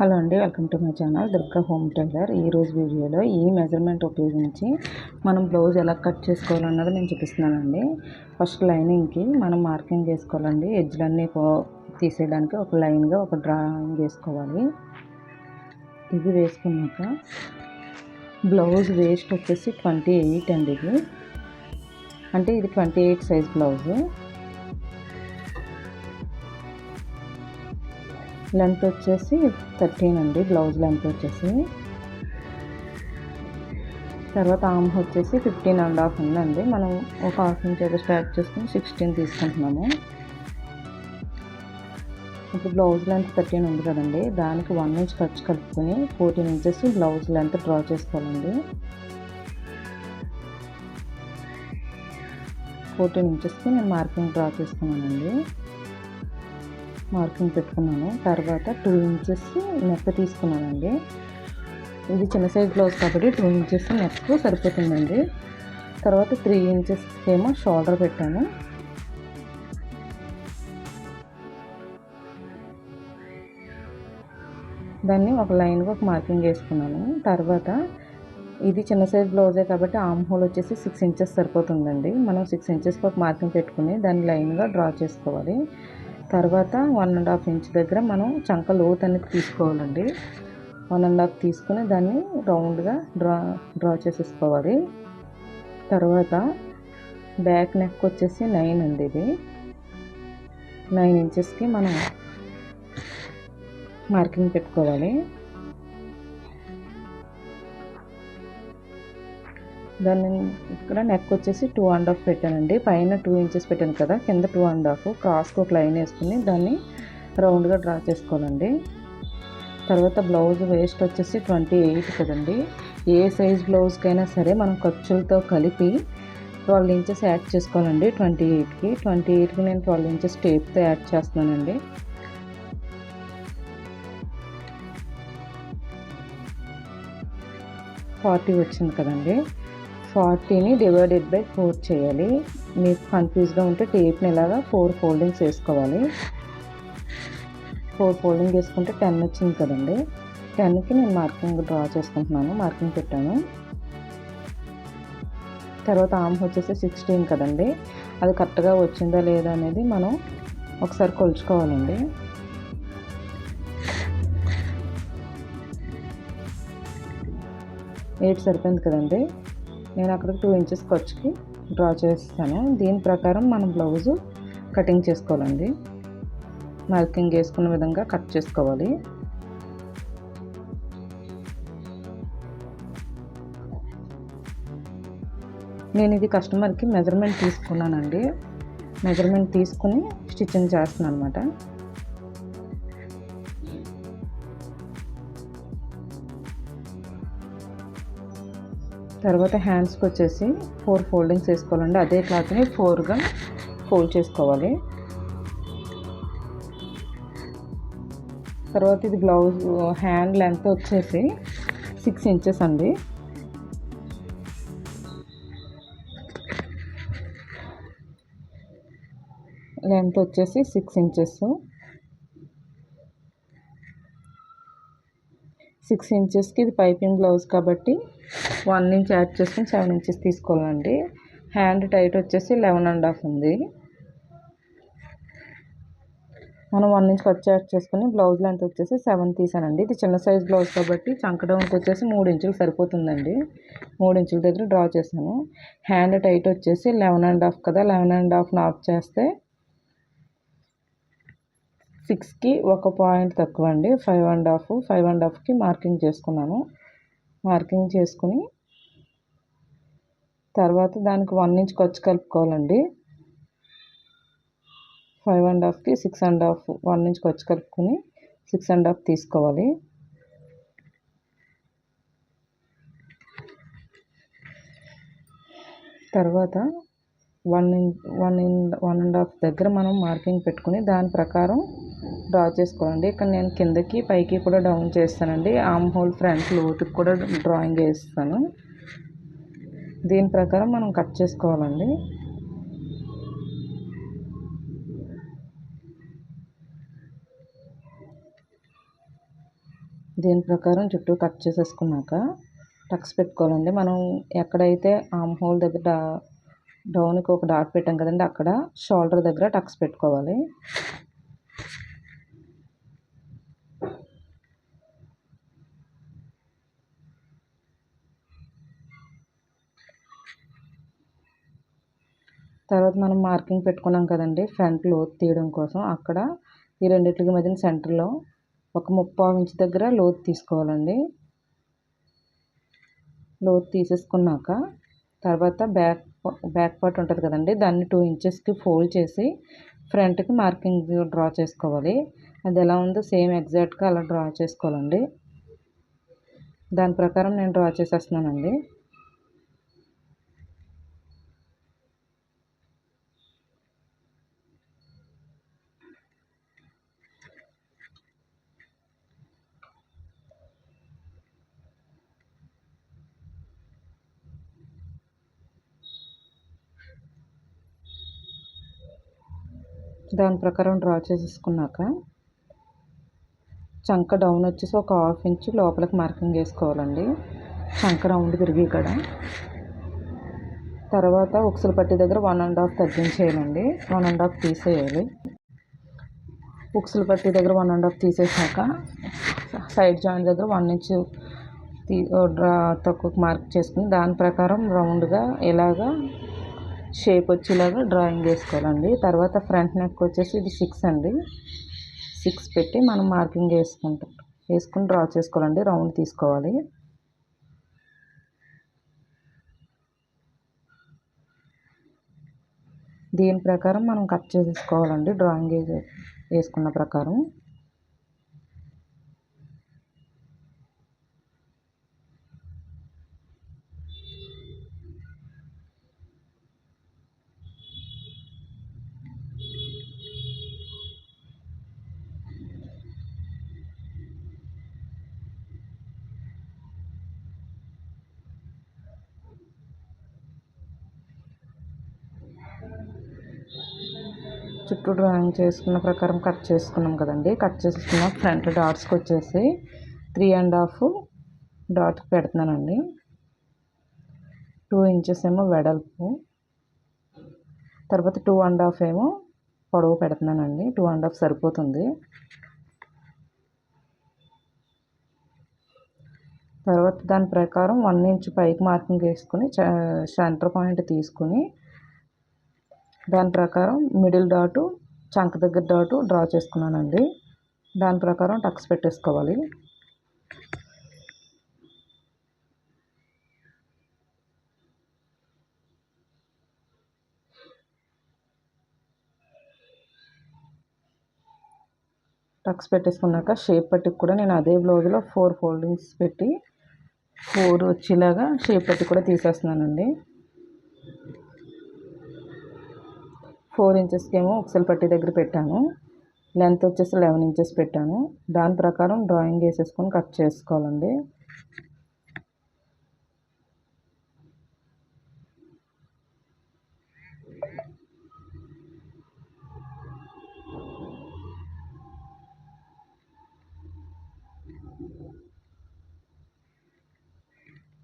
Hello అండి welcome to my channel Durga home tailor. ఈరోజు వీడియోలో ఈ మెజర్మెంట్ ఉపయోగించి మనం బ్లౌజ్ ఎలా కట్ చేసుకోవాలన్నది నేను చూపిస్తున్నానండి. ఫస్ట్ లైనింగ్కి మనం మార్కింగ్ చేసుకోవాలండి. ఎడ్జ్లన్నీ తీసేయడానికి ఒక లైన్గా ఒక డ్రాయింగ్ వేసుకోవాలి. ఇది వేసుకున్నాక బ్లౌజ్ వేస్ట్ వచ్చేసి ట్వంటీ ఎయిట్ అండి ఇది. అంటే ఇది twenty eight size blouse. Length వచ్చేసి థర్టీన్ అండి బ్లౌజ్ లెంత్ వచ్చేసి. తర్వాత ఆమ్ వచ్చేసి ఫిఫ్టీన్ అండ్ హాఫ్ ఉందండి మనం ఒక హాఫ్ నుంచి అయితే స్టార్ట్ చేసుకుని సిక్స్టీన్ తీసుకుంటున్నాము. ఇప్పుడు బ్లౌజ్ లెంత్ థర్టీన్ ఉంది కదండి దానికి వన్ ఇంచ్ ఖర్చు కలుపుకొని fourteen inches blouse length draw చేసుకోవాలండి. ఫోర్టీన్ ఇంచెస్కి నేను మార్కింగ్ డ్రా చేసుకున్నానండి. మార్కింగ్ పెట్టుకున్నాను. తర్వాత టూ ఇంచెస్ నెక్ తీసుకున్నానండి. ఇది చిన్న సైజ్ బ్లౌజ్ కాబట్టి టూ ఇంచెస్ నెక్ సరిపోతుందండి. తర్వాత త్రీ ఇంచెస్ ఏమో షోల్డర్ పెట్టాను. దాన్ని ఒక లైన్గా ఒక మార్కింగ్ వేసుకున్నాను. తర్వాత ఇది చిన్న సైజ్ బ్లౌజే కాబట్టి ఆమ్ హోల్ వచ్చేసి సిక్స్ ఇంచెస్ సరిపోతుందండి. మనం సిక్స్ ఇంచెస్కి ఒక మార్కింగ్ పెట్టుకుని దాన్ని లైన్గా డ్రా చేసుకోవాలి. తర్వాత వన్ అండ్ హాఫ్ ఇంచ్ దగ్గర మనం చంక లోత్ అనేది తీసుకోవాలండి. వన్ అండ్ హాఫ్ తీసుకుని దాన్ని రౌండ్గా డ్రా డ్రా చేసేసుకోవాలి. తర్వాత బ్యాక్ నెక్ వచ్చేసి నైన్ అండి ఇది. నైన్ ఇంచెస్కి మనం మార్కింగ్ పెట్టుకోవాలి. దాన్ని ఇక్కడ నెక్ వచ్చేసి టూ అండ్ హాఫ్ పెట్టానండి. పైన టూ ఇంచెస్ పెట్టాను కదా కింద టూ అండ్ హాఫ్ క్రాస్కి ఒక లైన్ వేసుకుని దాన్ని రౌండ్గా డ్రా చేసుకోవాలండి. తర్వాత బ్లౌజ్ వేస్ట్ వచ్చేసి ట్వంటీ ఎయిట్ కదండి. ఏ సైజ్ బ్లౌజ్కైనా సరే మనం ఖర్చులతో కలిపి ట్వెల్వ్ ఇంచెస్ యాడ్ చేసుకోవాలండి ట్వంటీ ఎయిట్కి ట్వంటీ ఎయిట్కి నేను ట్వెల్వ్ ఇంచెస్ టేప్తో యాడ్ చేస్తున్నానండి. ఫార్టీ వచ్చింది కదండి. ఫార్టీని డివైడెడ్ బై ఫోర్ చేయాలి. మీకు కన్ఫ్యూజ్గా ఉంటే టేప్ని ఇలాగా ఫోర్ ఫోల్డింగ్స్ వేసుకోవాలి ఫోర్ ఫోల్డింగ్ వేసుకుంటే టెన్ వచ్చింది కదండి. టెన్కి నేను మార్కింగ్ డ్రా చేసుకుంటున్నాను. మార్కింగ్ పెట్టాను. తర్వాత ఆమ్ వచ్చేసి సిక్స్టీన్ కదండి. అది కరెక్ట్గా వచ్చిందా లేదా అనేది మనం ఒకసారి కొలుచుకోవాలండి. ఎయిట్ సరిపోయింది కదండి. నేను అక్కడ టూ ఇంచెస్ ఖర్చుకి డ్రా చేస్తాను. దీని ప్రకారం మనం బ్లౌజు కటింగ్ చేసుకోవాలండి. మార్కింగ్ వేసుకున్న విధంగా కట్ చేసుకోవాలి. నేను ఇది కస్టమర్కి మెజర్మెంట్ తీసుకున్నానండి. మెజర్మెంట్ తీసుకుని స్టిచ్చింగ్ చేస్తున్నాను అనమాట తర్వాత హ్యాండ్స్కి వచ్చేసి ఫోర్ ఫోల్డింగ్స్ వేసుకోవాలండి. అదే క్లాత్ని ఫోర్గా ఫోల్డ్ చేసుకోవాలి. తర్వాత ఇది బ్లౌజ్ హ్యాండ్ లెంత్ వచ్చేసి సిక్స్ ఇంచెస్ అండి. లెంత్ వచ్చేసి సిక్స్ ఇంచెస్ సిక్స్ ఇంచెస్కి ఇది పైపింగ్ బ్లౌజ్ కాబట్టి వన్ ఇంచ్ యాడ్ చేసుకుని సెవెన్ ఇంచెస్ తీసుకోవాలండి. హ్యాండ్ టైట్ వచ్చేసి లెవెన్ అండ్ హాఫ్ ఉంది. మనం వన్ ఇంచ్ వచ్చి యాడ్ చేసుకుని బ్లౌజ్ లెంత్ వచ్చేసి సెవెన్ తీసానండి. ఇది చిన్న సైజ్ బ్లౌజ్ కాబట్టి చంకడౌన్కి వచ్చేసి మూడు ఇంచులు సరిపోతుందండి. మూడు ఇంచుల దగ్గర డ్రా చేశాను. హ్యాండ్ టైట్ వచ్చేసి లెవెన్ అండ్ హాఫ్ కదా లెవెన్ అండ్ హాఫ్ని ఆఫ్ చేస్తే సిక్స్కి ఒక పాయింట్ తక్కువ అండి five and half five and హాఫ్కి marking చేసుకున్నాను. మార్కింగ్ చేసుకుని తర్వాత దానికి వన్ ఇంచ్ ఖర్చు కలుపుకోవాలండి. Five and హాఫ్కి six and half one inch ఖర్చు కలుపుకొని సిక్స్ అండ్ హాఫ్ తీసుకోవాలి. తర్వాత one in one in one and half దగ్గర మనం మార్కింగ్ పెట్టుకుని దాని ప్రకారం డ్రా చేసుకోవాలండి. ఇక్కడ నేను కిందకి పైకి కూడా డౌన్ చేస్తానండి. ఆమ్ హోల్ ఫ్రంట్ లోతుకి కూడా డ్రాయింగ్ వేస్తాను. దీని ప్రకారం మనం కట్ చేసుకోవాలండి. దీని ప్రకారం చుట్టూ కట్ చేసేసుకున్నాక టక్స్ పెట్టుకోవాలండి. మనం ఎక్కడైతే ఆమ్ హోల్ దగ్గర డౌన్కి ఒక డాట్ పెట్టాం కదండి అక్కడ షోల్డర్ దగ్గర టక్స్ పెట్టుకోవాలి. తర్వాత మనం మార్కింగ్ పెట్టుకున్నాం కదండి ఫ్రంట్ లోతు తీయడం కోసం. అక్కడ ఈ రెండింటికి మధ్యన సెంటర్లో ఒక ముప్పావు ఇంచు దగ్గర లోతు తీసుకోవాలండి. లోతు తీసేసుకున్నాక తర్వాత బ్యాక్ బ్యాక్ పార్ట్ ఉంటుంది కదండి దాన్ని టూ ఇంచెస్కి ఫోల్డ్ చేసి ఫ్రంట్కి మార్కింగ్ డ్రా చేసుకోవాలి. అది ఎలా ఉందో సేమ్ ఎగ్జాక్ట్గా అలా డ్రా చేసుకోవాలండి. దాని ప్రకారం నేను డ్రా చేసేస్తున్నానండి. దాని ప్రకారం డ్రా చేసేసుకున్నాక చంక డౌన్ వచ్చేసి ఒక హాఫ్ ఇంచ్ లోపలికి మార్కింగ్ వేసుకోవాలండి చంక రౌండ్ తిరిగి ఇక్కడ. తర్వాత ఉక్సులు పట్టి దగ్గర వన్ అండ్ హాఫ్ తగ్గించేయాలండి వన్ అండ్ హాఫ్ తీసేయాలి. ఉక్సులు పట్టి దగ్గర వన్ అండ్ హాఫ్ తీసేసాక సైడ్ జాయింట్ దగ్గర వన్ ఇంచ్ తీ డ్రా తక్కువ మార్క్ చేసుకుని దాని ప్రకారం రౌండ్గా ఇలాగా షేప్ వచ్చేలాగా డ్రాయింగ్ వేసుకోవాలండి. తర్వాత ఫ్రంట్ నెక్ వచ్చేసి ఇది సిక్స్ అండి. సిక్స్ పెట్టి మనం మార్కింగ్ వేసుకుంటాం. వేసుకుని డ్రా చేసుకోవాలండి. రౌండ్ తీసుకోవాలి. దీని ప్రకారం మనం కట్ చేసుకోవాలండి. డ్రాయింగ్ వేసుకున్న ప్రకారం. చుట్టూ డ్రాయింగ్ చేసుకున్న ప్రకారం కట్ చేసుకున్నాం కదండి. కట్ చేసుకున్న ఫ్రంట్ డాట్స్కి వచ్చేసి త్రీ అండ్ హాఫ్ డాట్కి పెడుతున్నానండి. టూ ఇంచెస్ ఏమో వెడల్పు. తర్వాత టూ అండ్ హాఫ్ ఏమో పొడవు పెడుతున్నానండి. టూ అండ్ హాఫ్ సరిపోతుంది. తర్వాత దాని ప్రకారం వన్ ఇంచ్ పైకి మార్కింగ్ వేసుకుని సెంటర్ పాయింట్ తీసుకుని దాని ప్రకారం మిడిల్ డాటు చంక దగ్గర డాటు డ్రా చేసుకున్నానండి. దాని ప్రకారం టక్స్ పెట్టేసుకోవాలి. టక్స్ పెట్టేసుకున్నాక షేప్ పట్టి కూడా నేను అదే బ్లౌజ్లో ఫోర్ ఫోల్డింగ్స్ పెట్టి ఫోర్ వచ్చేలాగా షేప్ పట్టి కూడా తీసేస్తున్నానండి. ఫోర్ ఇంచెస్కి ఏమో ఉక్సల్ పట్టి దగ్గర పెట్టాను. లెంత్ వచ్చేసి లెవెన్ ఇంచెస్ పెట్టాను. దాని ప్రకారం డ్రాయింగ్ వేసేసుకొని కట్ చేసుకోవాలండి.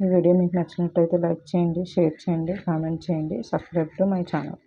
ఈ వీడియో మీకు నచ్చినట్లయితే లైక్ చేయండి షేర్ చేయండి కామెంట్ చేయండి. Subscribe to my channel.